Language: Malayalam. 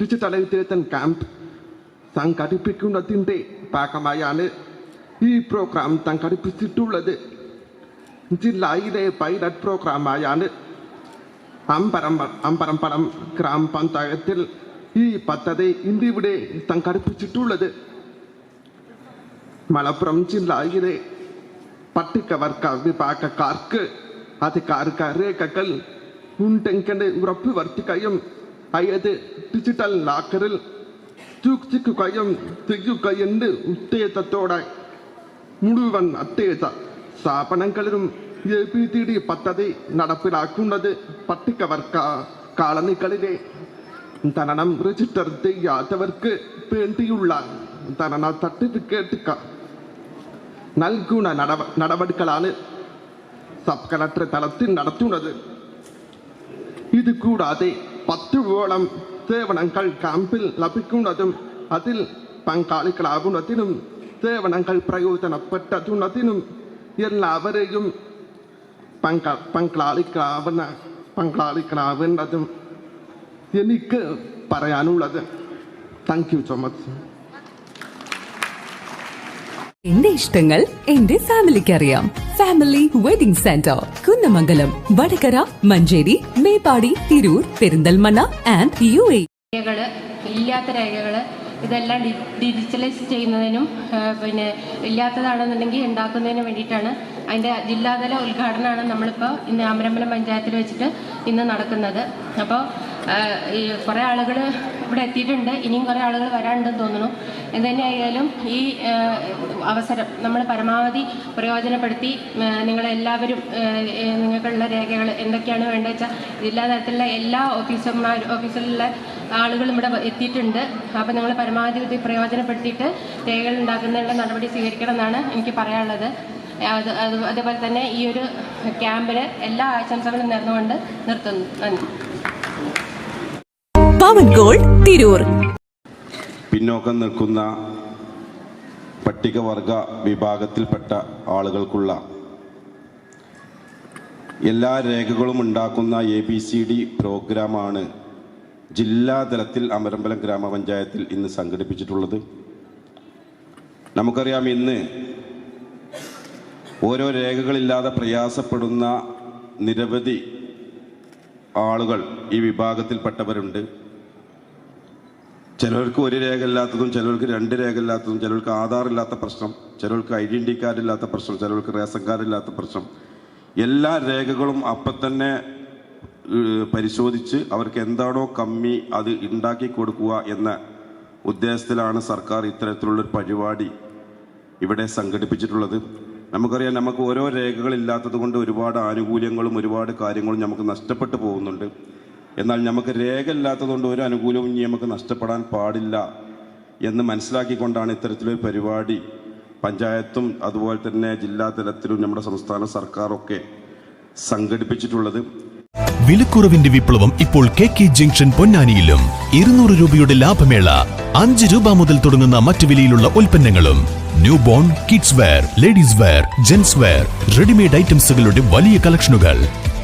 ഡിജിറ്റൽ എഴുത്തേത്തൻ ക്യാമ്പ് സംഘടിപ്പിക്കുന്നതിൻ്റെ ഭാഗമായാണ് ഈ പ്രോഗ്രാം സംഘടിപ്പിച്ചിട്ടുള്ളത് ജില്ലയിലെ പൈലറ്റ് പ്രോഗ്രാമായാണ് അമ്പരം അമ്പരമ്പടം ഗ്രാമപഞ്ചായത്തിൽ ഈ പദ്ധതി ഇന്നിവിടെ സംഘടിപ്പിച്ചിട്ടുള്ളത് മലപ്പുറം ജില്ലയിലെ പട്ടികവർഗ വിഭാഗക്കാർക്ക് അധികാരിക രേഖകൾ ഉണ്ടെങ്കിൽ ഉറപ്പുവരുത്തുകയും അയത് ഡിജിറ്റൽ ലാക്കറിൽ സൂക്ഷിക്കുകയും ചെയ്യുകയെന്ന് ഉത്തേജത്തോടെ മുഴുവൻ അത്തേജ സ്ഥാപനങ്ങളിലും എ പി ടി ഡി പദ്ധതി നടപ്പിലാക്കുന്നത് പട്ടികവർഗ കാളനികളിലെ ധനം രജിസ്റ്റർ ചെയ്യാത്തവർക്ക് വേണ്ടിയുള്ള ധന സർട്ടിഫിക്കറ്റ് നൽകുന്ന നടപ നടപടികളാണ് സബ് കളക്ടർ തലത്തിൽ നടത്തുന്നത് ഇത് കൂടാതെ പത്തുവോളം സേവനങ്ങൾ ക്യാമ്പിൽ ലഭിക്കുന്നതും അതിൽ പങ്കാളികളാകുന്നതിനും സേവനങ്ങൾ പ്രയോജനപ്പെട്ടതുന്നതിനും എല്ലാവരെയും പങ്ക പങ്കാളികളാവുന്ന പങ്കാളികളാവേണ്ടതും എനിക്ക് പറയാനുള്ളത് താങ്ക് യു സോ മച്ച് എന്റെ ഇഷ്ടങ്ങൾ എന്റെ ഫാമിലിക്ക് അറിയാം family wedding centre Kunnamangalam Vadakara Manjeri Meppadi Tirur Perinthalmanna and U A. രേഖകൾ ഇല്ലാത്ത രേഖകൾ ഇതെല്ലാം ഡിജിറ്റലൈസ് ചെയ്യുന്നതിനും പിന്നെ ഇല്ലാത്തതാണെന്നുണ്ടെങ്കിൽ ഉണ്ടാക്കുന്നതിനും വേണ്ടിയിട്ടാണ് അതിന്റെ ജില്ലാതല ഉദ്ഘാടനമാണ് നമ്മളിപ്പോൾ ഇന്ന് അമരമ്പലം പഞ്ചായത്തിൽ വെച്ചിട്ട് ഇന്ന് നടക്കുന്നത്. അപ്പോൾ ഈ കുറേ ആളുകൾ ഇവിടെ എത്തിയിട്ടുണ്ട്. ഇനിയും കുറേ ആളുകൾ വരാനുണ്ടെന്ന് തോന്നുന്നു. എന്തുതന്നെയായാലും ഈ അവസരം നമ്മൾ പരമാവധി പ്രയോജനപ്പെടുത്തി നിങ്ങളെല്ലാവരും നിങ്ങൾക്കുള്ള രേഖകൾ എന്തൊക്കെയാണ് വേണ്ടത് വെച്ചാൽ ജില്ലാ തലത്തിലുള്ള എല്ലാ ഓഫീസർമാർ ഓഫീസിലുള്ള ആളുകളും ഇവിടെ എത്തിയിട്ടുണ്ട്. അപ്പോൾ നിങ്ങൾ പരമാവധി ഇത് പ്രയോജനപ്പെടുത്തിയിട്ട് രേഖകൾ ഉണ്ടാക്കുന്നതിനുള്ള നടപടി സ്വീകരിക്കണം എന്നാണ് എനിക്ക് പറയാനുള്ളത്. അത് അതേപോലെ തന്നെ ഈ ഒരു ക്യാമ്പിന് എല്ലാ ആശംസകളും നേർന്നുകൊണ്ട് നിർത്തുന്നു. നന്ദി. പവൻ ഗോൾഡ് തിരൂർ. പിന്നോക്കം നിൽക്കുന്ന പട്ടികവർഗ വിഭാഗത്തിൽപ്പെട്ട ആളുകൾക്കുള്ള എല്ലാ രേഖകളും ഉണ്ടാക്കുന്ന എ ബി സി ഡി പ്രോഗ്രാമാണ് ജില്ലാതലത്തിൽ അമരമ്പലം ഗ്രാമപഞ്ചായത്തിൽ ഇന്ന് സംഘടിപ്പിച്ചിട്ടുള്ളത്. നമുക്കറിയാം ഇന്ന് ഓരോ രേഖകളില്ലാതെ പ്രയാസപ്പെടുന്ന നിരവധി ആളുകൾ ഈ വിഭാഗത്തിൽപ്പെട്ടവരുണ്ട്. ചിലർക്ക് ഒരു രേഖ ഇല്ലാത്തതും ചിലർക്ക് രണ്ട് രേഖ ഇല്ലാത്തതും ചിലർക്ക് ആധാർ ഇല്ലാത്ത പ്രശ്നം ചിലർക്ക് ഐഡന്റിറ്റി കാർഡ് ഇല്ലാത്ത പ്രശ്നം ചിലർക്ക് റേഷൻ കാർഡ് ഇല്ലാത്ത പ്രശ്നം. എല്ലാ രേഖകളും അപ്പം തന്നെ പരിശോധിച്ച് അവർക്ക് എന്താണോ കമ്മി അത് ഉണ്ടാക്കി കൊടുക്കുക എന്ന ഉദ്ദേശത്തിലാണ് സർക്കാർ ഇത്തരത്തിലുള്ളൊരു പരിപാടി ഇവിടെ സംഘടിപ്പിച്ചിട്ടുള്ളത്. നമുക്കറിയാം നമുക്ക് ഓരോ രേഖകളില്ലാത്തത് കൊണ്ട് ഒരുപാട് ആനുകൂല്യങ്ങളും ഒരുപാട് കാര്യങ്ങളും നമുക്ക് നഷ്ടപ്പെട്ടു പോകുന്നുണ്ട്. എന്നാൽ നമുക്ക് രേഖ ഇല്ലാത്തതുകൊണ്ട് ഒരു അനുകൂലവും ഇനി നമുക്ക് നഷ്ടപ്പെടാൻ പാടില്ല എന്ന് മനസ്സിലാക്കിക്കൊണ്ടാണ് ഇത്തരത്തിലൊരു പരിപാടി. പഞ്ചായത്തും അതുപോലെ തന്നെ ജില്ലാ തലത്തിലും നമ്മുടെ സംസ്ഥാന സർക്കാരൊക്കെ സംഘടിപ്പിച്ചിട്ടുള്ളത്. വിലക്കുറവിന്റെ വിപ്ലവം ഇപ്പോൾ കെ കെ ജംഗ്ഷൻ പൊന്നാനിയിലും ഇരുന്നൂറ് രൂപയുടെ ലാഭമേള അഞ്ച് രൂപ മുതൽ തുടങ്ങുന്ന മറ്റു വിലയിലുള്ള ഉൽപ്പന്നങ്ങളും. New born kids wear ladies wear gents wear readymade ഐറ്റംസുകളുടെ വലിയ കളക്ഷനുകൾ.